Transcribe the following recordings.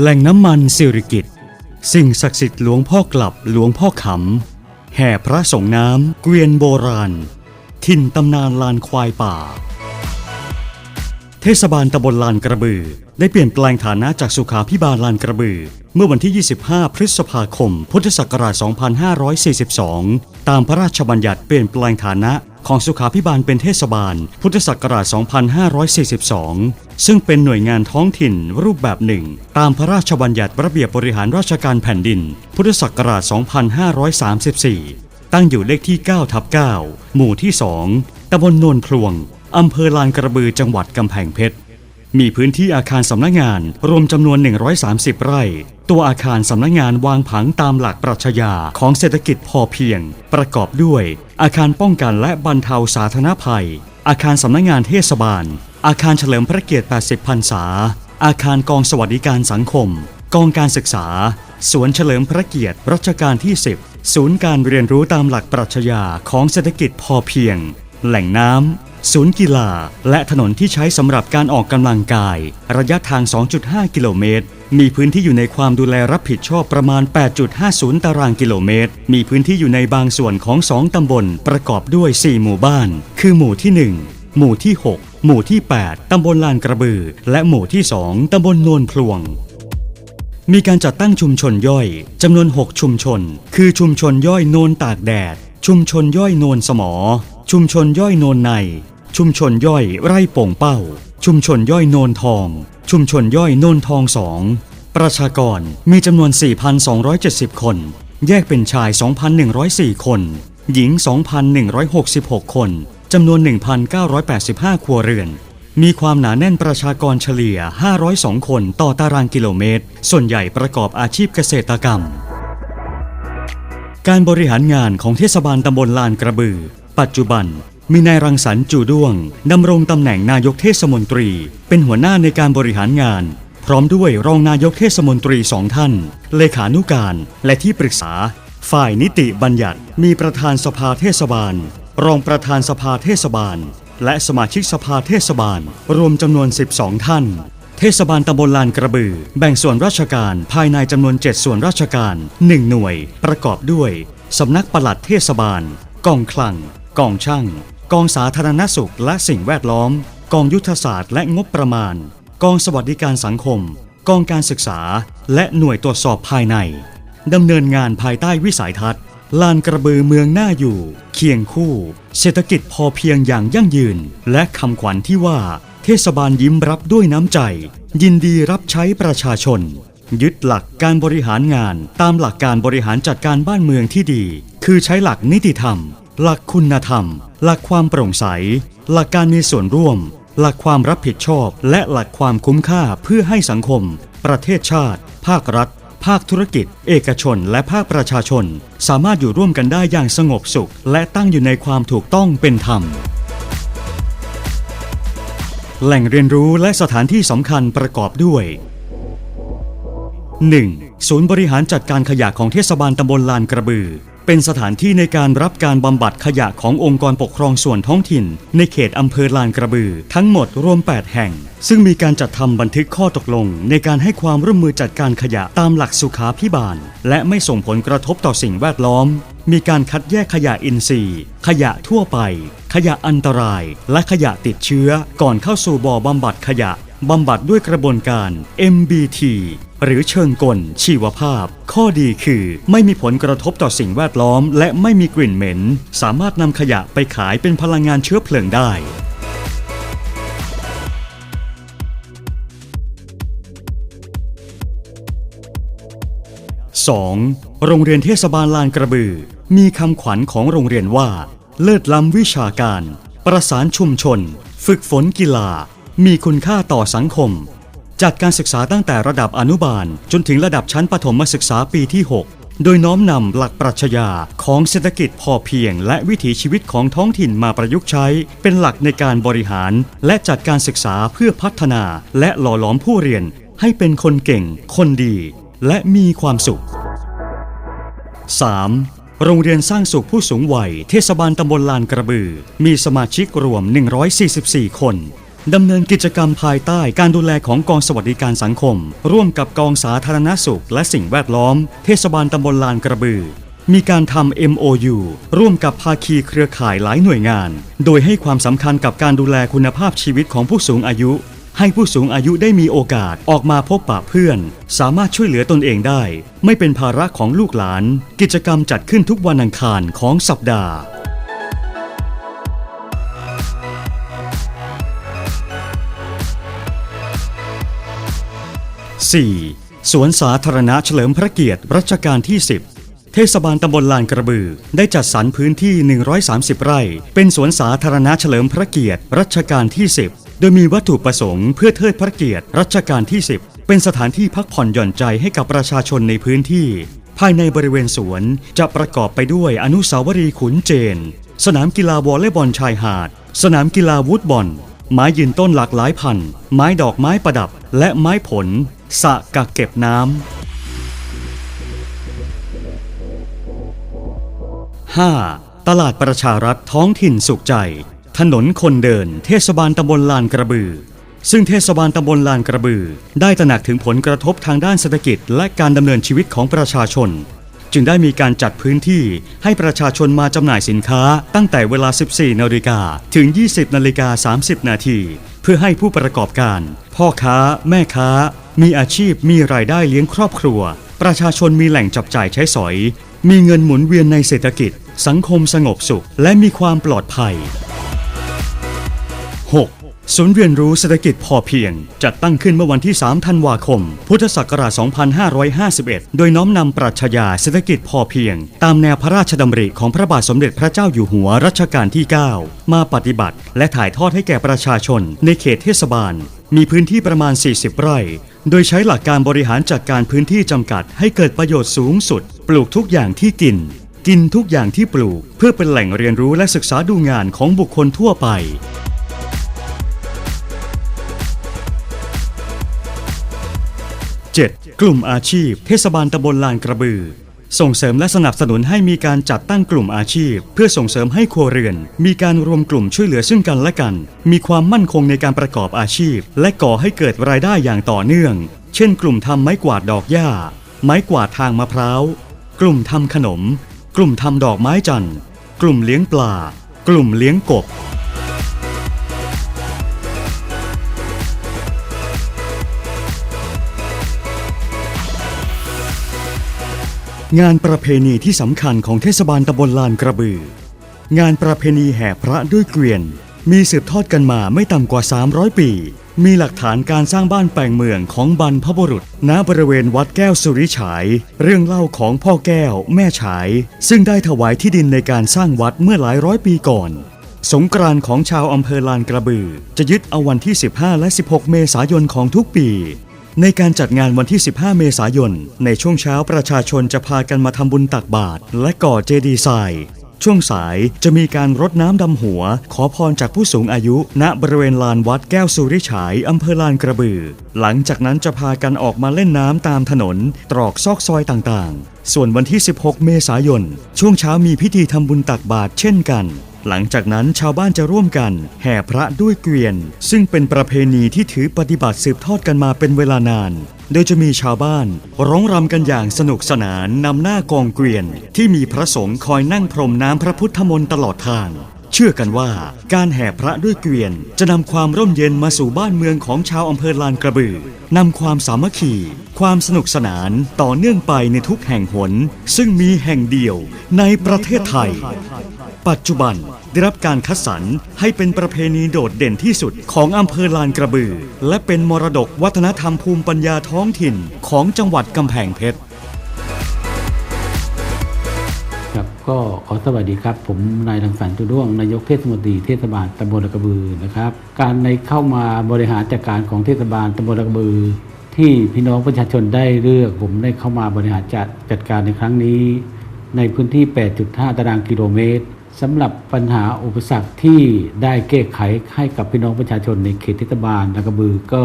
แหล่งน้ำมันสิริกิตสิ่งศักดิ์สิทธิ์หลวงพ่อกลับหลวงพ่อขำ แห่พระสงฆ์น้ำเกวียนโบราณถิ่นตำนานลานควายป่า เทศบาลตำบลลานกระบือ ได้เปลี่ยนแปลงฐานะจากสุขาพิบาลลานกระบือ เมื่อวันที่ 25 พฤษภาคม พุทธศักราช 2542 ตามพระราชบัญญัติเปลี่ยนแปลงฐานะ ของสุขาพิบาลเป็นเทศบาล พุทธศักราช 2542 ซึ่งเป็นหน่วยงานท้องถิ่นรูปแบบหนึ่ง ตามพระราชบัญญัติระเบียบบริหารราชการแผ่นดิน พุทธศักราช 2534 ตั้งอยู่เลขที่ 9 ทับ 9 หมู่ที่ 2 ตำบลโนนพลวง อำเภอลานกระบือจังหวัดกำแพงเพชร มีพื้นที่อาคารสำนักงานรวมจำนวน 130 ไร่ ตัวอาคารสำนักงานวางผังตามหลักปรัชญาของเศรษฐกิจพอเพียง ประกอบด้วย อาคารป้องกันและบรรเทาสาธารณภัย อาคารสำนักงานเทศบาล อาคารเฉลิมพระเกียรติ 80 พรรษา อาคารกองสวัสดิการสังคม กองการศึกษา สวนเฉลิมพระเกียรติรัชกาลที่ 10 ศูนย์การเรียนรู้ตามหลักปรัชญาของเศรษฐกิจพอเพียง แหล่งน้ำ ศูนย์กีฬา และถนนที่ใช้สำหรับการออกกำลังกาย ระยะทาง 2.5 กิโลเมตร มีพื้นที่อยู่ในความดูแลรับผิดชอบประมาณ 8.50 ตารางกิโลเมตร มีพื้นที่อยู่ในบางส่วนของ 2 ตำบล ประกอบด้วย 4 หมู่บ้าน คือหมู่ที่ 1 หมู่ที่ 6 หมู่ที่ 8 ตำบลลานกระบือ และหมู่ที่ 2 ตำบลโนนพลวงมีการจัดตั้งชุมชนย่อยจำนวน 6 ชุมชน คือชุมชนย่อยโนนตากแดด ชุมชนย่อยโนนสมอ ชุมชนย่อยโนนใน ชุมชนย่อยไร่โป่งเป้า ชุมชนย่อยโนนทอง ชุมชนย่อยโนนทองสองประชากรมีจำนวน 4,270 คน แยกเป็นชาย 2,104 คน หญิง 2,166 คน จำนวน 1,985 ครัวเรือน มีความหนาแน่นประชากรเฉลี่ย 502 คนต่อตารางกิโลเมตร ส่วนใหญ่ประกอบอาชีพเกษตรกรรม การบริหารงานของเทศบาลตำบลลานกระบือ ปัจจุบันมีนายรังสรรค์จูด้วงดำรงตำแหน่งนายกเทศมนตรี เป็นหัวหน้าในการบริหารงาน พร้อมด้วยรองนายกเทศมนตรีสองท่าน เลขานุการและที่ปรึกษา ฝ่ายนิติบัญญัติ มีประธานสภาเทศบาล รองประธานสภาเทศบาล และสมาชิกสภาเทศบาล รวมจำนวน 12 ท่าน เทศบาลตำบลลานกระบือ แบ่งส่วนราชการภายในจำนวน 7 ส่วนราชการ 1 หน่วย ประกอบด้วยสำนักปลัดเทศบาลกองคลัง กองช่าง กองสาธารณสุขและสิ่งแวดล้อม กองยุทธศาสตร์และงบประมาณ กองสวัสดิการสังคม กองการศึกษา และหน่วยตรวจสอบภายในดำเนินงานภายใต้วิสัยทัศน์ ลานกระบือเมืองหน่าอยู่ เคียงคู่ เศรษฐกิจพอเพียงอย่างยั่งยืน และคำขวัญที่ว่า เทศบาลยิ้มรับด้วยน้ำใจ ยินดีรับใช้ประชาชน ยึดหลักการบริหารงาน ตามหลักการบริหารจัดการบ้านเมืองที่ดี คือใช้หลักนิติธรรม หลักคุณธรรม หลักความโปร่งใส หลักการมีส่วนร่วม หลักความรับผิดชอบ และหลักความคุ้มค่าเพื่อให้สังคม ประเทศชาติ ภาครัฐ ภาคธุรกิจ เอกชน และภาคประชาชน สามารถอยู่ร่วมกันได้อย่างสงบสุข และตั้งอยู่ในความถูกต้องเป็นธรรมแหล่งเรียนรู้และสถานที่สำคัญประกอบด้วย 1. ศูนย์บริหารจัดการขยะของเทศบาลตำบลลานกระบือ เป็นสถานที่ในการรับการบำบัดขยะขององค์กรปกครองส่วนท้องถิ่น ในเขตอำเภอลานกระบือ ทั้งหมดรวม 8 แห่ง ซึ่งมีการจัดทำบันทึกข้อตกลง ในการให้ความร่วมมือจัดการขยะตามหลักสุขาพิบาล และไม่ส่งผลกระทบต่อสิ่งแวดล้อม มีการคัดแยกขยะอินทรีย์ ขยะทั่วไป ขยะอันตราย และขยะติดเชื้อ ก่อนเข้าสู่บ่อบำบัดขยะ บำบัดด้วยกระบวนการ MBT หรือเชิงกล ชีวภาพ ข้อดีคือ ไม่มีผลกระทบต่อสิ่งแวดล้อม และไม่มีกลิ่นเหม็น สามารถนำขยะไปขายเป็นพลังงานเชื้อเพลิงได้ 2. โรงเรียนเทศบาลลานกระบือ มีคำขวัญของโรงเรียนว่า เลิศล้ำวิชาการ ประสานชุมชน ฝึกฝนกีฬา มีคุณค่าต่อสังคม จัดการศึกษาตั้งแต่ระดับอนุบาล จนถึงระดับชั้นประถมศึกษาปีที่ 6 โดยน้อมนำหลักปรัชญาของเศรษฐกิจพอเพียง และวิถีชีวิตของท้องถิ่นมาประยุกต์ใช้ เป็นหลักในการบริหาร และจัดการศึกษาเพื่อพัฒนา และหล่อหลอมผู้เรียน ให้เป็นคนเก่ง คนดี และมีความสุข 3. โรงเรียนสร้างสุขผู้สูงวัย เทศบาลตำบลลานกระบือ มีสมาชิกรวม 144 คน ดำเนินกิจกรรมภายใต้การดูแลของกองสวัสดิการสังคม ร่วมกับกองสาธารณสุข และสิ่งแวดล้อม เทศบาลตำบลลานกระบือ มีการทำ MOU ร่วมกับภาคีเครือข่ายหลายหน่วยงาน โดยให้ความสำคัญกับการดูแลคุณภาพชีวิตของผู้สูงอายุ ให้ผู้สูงอายุได้มีโอกาสออกมาพบปะเพื่อน สามารถช่วยเหลือตนเองได้ ไม่เป็นภาระของลูกหลาน กิจกรรมจัดขึ้นทุกวันอังคารของสัปดาห์ 4. สวนสาธารณะเฉลิมพระเกียรติรัชกาลที่ 10 เทศบาลตำบลลานกระบือ ได้จัดสรรพื้นที่ 130 ไร่ เป็นสวนสาธารณะเฉลิมพระเกียรติรัชกาลที่ 10 โดยมีวัตถุประสงค์เพื่อเทิดพระเกียรติรัชกาลที่ 10 เป็นสถานที่พักผ่อนหย่อนใจให้กับประชาชนในพื้นที่ ภายในบริเวณสวนจะประกอบไปด้วยอนุสาวรีย์ขุนเจน สนามกีฬาวอลเลย์บอลชายหาด สนามกีฬาวูดบอลไม้ยืนต้นหลากหลายพันธุ์ไม้ดอกไม้ประดับ และไม้ผล สะกักเก็บน้ำ 5. ตลาดประชารัฐท้องถิ่นสุขใจ ถนนคนเดิน เทศบาลตำบลลานกระบือ ซึ่งเทศบาลตำบลลานกระบือ ได้ตระหนักถึงผลกระทบทางด้านเศรษฐกิจ และการดำเนินชีวิตของประชาชน จึงได้มีการจัดพื้นที่ให้ประชาชนมาจำหน่ายสินค้าตั้งแต่เวลา 14 นาฬิกาถึง 20 นาฬิกา 30 นาทีเพื่อให้ผู้ประกอบการ พ่อค้า แม่ค้า มีอาชีพมีรายได้เลี้ยงครอบครัว ประชาชนมีแหล่งจับจ่ายใช้สอย มีเงินหมุนเวียนในเศรษฐกิจ สังคมสงบสุข และมีความปลอดภัย ศูนย์เรียนรู้เศรษฐกิจพอเพียง จัดตั้งขึ้นเมื่อวันที่ 3 ธันวาคม พุทธศักราช 2551 โดยน้อมนำปรัชญาเศรษฐกิจพอเพียง ตามแนวพระราชดำริของพระบาทสมเด็จพระเจ้าอยู่หัวรัชกาลที่ 9 มาปฏิบัติ และถ่ายทอดให้แก่ประชาชน ในเขตเทศบาล มีพื้นที่ประมาณ 40 ไร่ โดยใช้หลักการบริหารจัดการพื้นที่จำกัด ให้เกิดประโยชน์สูงสุด ปลูกทุกอย่างที่กิน กินทุกอย่างที่ปลูก เพื่อเป็นแหล่งเรียนรู้และศึกษาดูงานของบุคคลทั่วไป กลุ่มอาชีพ เทศบาลตำบลลานกระบือ ส่งเสริมและสนับสนุนให้มีการจัดตั้งกลุ่มอาชีพ เพื่อส่งเสริมให้ครัวเรือน มีการรวมกลุ่มช่วยเหลือซึ่งกันและกัน มีความมั่นคงในการประกอบอาชีพ และก่อให้เกิดรายได้อย่างต่อเนื่อง เช่น กลุ่มทำไม้กวาดดอกหญ้า ไม้กวาดทางมะพร้าว กลุ่มทำขนม กลุ่มทำดอกไม้จันทร์ กลุ่มเลี้ยงปลา กลุ่มเลี้ยงกบ งานประเพณีที่สำคัญของเทศบาลตำบลลานกระบือ งานประเพณีแห่พระด้วยเกวียน มีสืบทอดกันมาไม่ต่ำกว่า 300 ปี มีหลักฐานการสร้างบ้านแปลงเมืองของบรรพบุรุษ ณบริเวณวัดแก้วสุริฉาย เรื่องเล่าของพ่อแก้ว แม่ฉาย ซึ่งได้ถวายที่ดินในการสร้างวัดเมื่อหลายร้อยปีก่อน สงกรานต์ของชาวอำเภอลานกระบือ จะยึดเอาวันที่ 15 และ 16 เมษายนของทุกปี ในการจัดงานวันที่ 15 เมษายน ในช่วงเช้าประชาชนจะพากันมาทำบุญตักบาตรและก่อเจดีย์ทราย ช่วงสายจะมีการรดน้ำดำหัว ขอพรจากผู้สูงอายุ ณบริเวณลานวัดแก้วสุริฉายอำเภอลานกระบือ หลังจากนั้นจะพากันออกมาเล่นน้ำตามถนน ตรอกซอกซอยต่างๆ ส่วนวันที่ 16 เมษายน ช่วงเช้ามีพิธีทำบุญตักบาตรเช่นกัน หลังจากนั้นชาวบ้านจะร่วมกัน แห่พระด้วยเกวียน ซึ่งเป็นประเพณีที่ถือปฏิบัติสืบทอดกันมาเป็นเวลานาน โดยจะมีชาวบ้าน ร้องรำกันอย่างสนุกสนานนำหน้ากองเกวียน ที่มีพระสงฆ์คอยนั่งพรมน้ำพระพุทธมนต์ตลอดทาง เชื่อกันว่าการแห่พระด้วยเกวียน จะนำความร่มเย็นมาสู่บ้านเมืองของชาวอำเภอลานกระบือนำความสามัคคีความสนุกสนานต่อเนื่องไปในทุกแห่งหน ซึ่งมีแห่งเดียวในประเทศไทย ปัจจุบันได้รับการคัดสรรให้เป็นประเพณีโดดเด่นที่สุดของอำเภอลานกระบือ และเป็นมรดกวัฒนธรรมภูมิปัญญาท้องถิ่นของจังหวัดกำแพงเพชรครับก็ขอสวัสดีครับ ผมนายรังสรรค์ตุด้วงนายกเทศมนตรีเทศบาลตำบลกระบือนะครับ การในเข้ามาบริหารจัดการของเทศบาลตำบลกระบือ ที่พี่น้องประชาชนได้เลือก ผมได้เข้ามาบริหารจัดจัดการในครั้งนี้ ในพื้นที่ 8.5 ตารางกิโลเมตร สำหรับปัญหาอุปสรรคที่ได้แก้ไขให้กับพี่น้องประชาชนในเขตเทศบาลระกระบือก็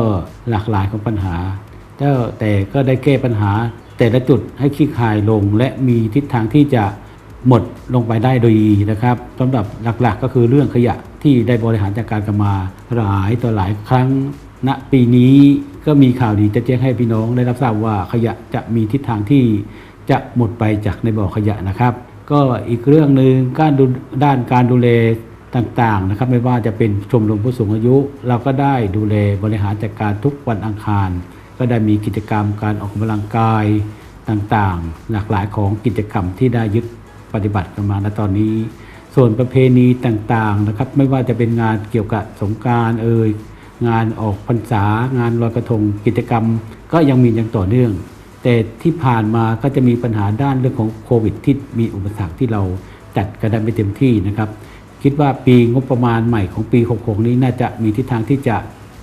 หลากหลายของปัญหาแต่แต่ก็ได้แก้ปัญหาแต่ละจุดให้คลี่คลายลง และมีทิศทางที่จะหมดลงไปได้โดยดีนะครับสำหรับหลักๆ ก็คือเรื่องขยะที่ได้บริหารจัดการกันมาหลายต่อหลายครั้งณปีนี้ก็มีข่าวดีจะแจ้งให้พี่น้องได้รับทราบว่าขยะจะมีทิศทางที่จะหมดไปจากในบ่อขยะนะครับ ก็อีกเรื่องหนึ่งการดูด้านการดูแลต่างๆนะครับไม่ว่าจะเป็นชมรมผู้สูงอายุ เราก็ได้ดูแลบริหารจัดการทุกวันอังคาร ก็ได้มีกิจกรรมการออกกำลังกายต่างๆ หลากหลายของกิจกรรมที่ได้ยึดปฏิบัติกันมาณตอนนี้ ส่วนประเพณีต่างๆนะครับไม่ว่าจะเป็นงานเกี่ยวกับสงการเอ่ยงานออกพรรษางานลอยกระทงกิจกรรม ก็ยังมีอย่างต่อเนื่อง แต่ที่ผ่านมาก็จะมีปัญหาด้านเรื่องของโควิดที่มีอุปสรรคที่เราจัดกันได้ไม่เต็มที่นะครับ คิดว่าปีงบประมาณใหม่ของปี 66 นี้น่าจะมีทิศทางที่จะ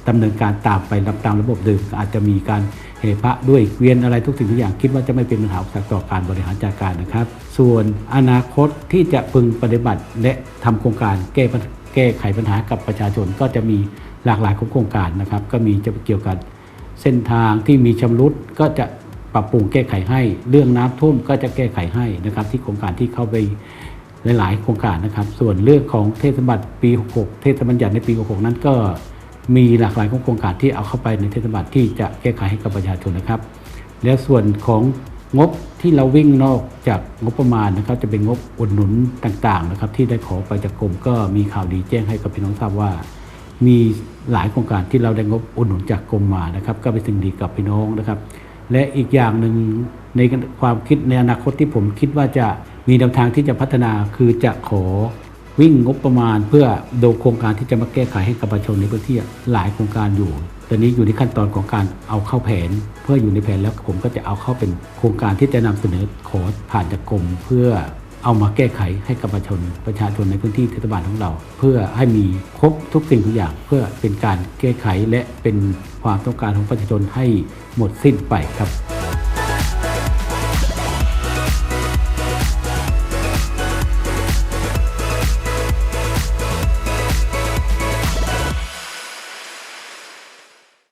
ดำเนินการตามไปตามระบบเดิมอาจจะมีการเหพะด้วยเกวียนอะไรทุกสิ่งทุกอย่างคิดว่าจะไม่เป็นปัญหาอุปสรรคต่อการบริหารจัดการนะครับ ส่วนอนาคตที่จะพึงปฏิบัติและทำโครงการแก้แก้ไขปัญหากับประชาชนก็จะมีหลากหลายของโครงการนะครับ ก็มีจะเกี่ยวกับเส้นทางที่มีชำรุดก็จะ ปรับปรุงแก้ไขให้ เรื่องน้ำท่วมก็จะแก้ไขให้นะครับ ที่โครงการที่เข้าไปหลาย ๆ โครงการนะครับ ส่วนเรื่องของเทศบัตรปี 66 เทศบัญญัติในปี 66 นั้นก็มีหลากหลายของโครงการที่เอาเข้าไปในเทศบัตรที่จะแก้ไขให้กับประชาชนนะครับ แล้วส่วนของงบที่เราวิ่งนอกจากงบประมาณนะครับ จะเป็นงบอุดหนุนต่างๆนะครับ ที่ได้ขอไปจากกรมก็มีข่าวดีแจ้งให้กับพี่น้องทราบว่า มีหลายโครงการที่เราได้งบอุดหนุนจากกรมมานะครับ ก็เป็นสิ่งดีกับพี่น้องนะครับ และอีกอย่างหนึ่งในความคิดในอนาคตที่ผมคิดว่าจะมีแนวทางที่จะพัฒนาคือจะขอวิ่งงบประมาณเพื่อดูโครงการที่จะมาแก้ไขให้กับประชาชนในพื้นที่หลายโครงการอยู่ ตอนนี้อยู่ในขั้นตอนของการเอาเข้าแผน เพื่ออยู่ในแผนแล้วผมก็จะเอาเข้าเป็นโครงการที่จะนำเสนอขอผ่านจากกรมเพื่อ เอามาแก้ไขให้กับประชาชนประชาชนในพื้นที่เทศบาลของเรา เพื่อให้มีครบทุกสิ่งทุกอย่าง เพื่อเป็นการแก้ไขและเป็นความต้องการของประชาชนให้หมดสิ้นไปครับ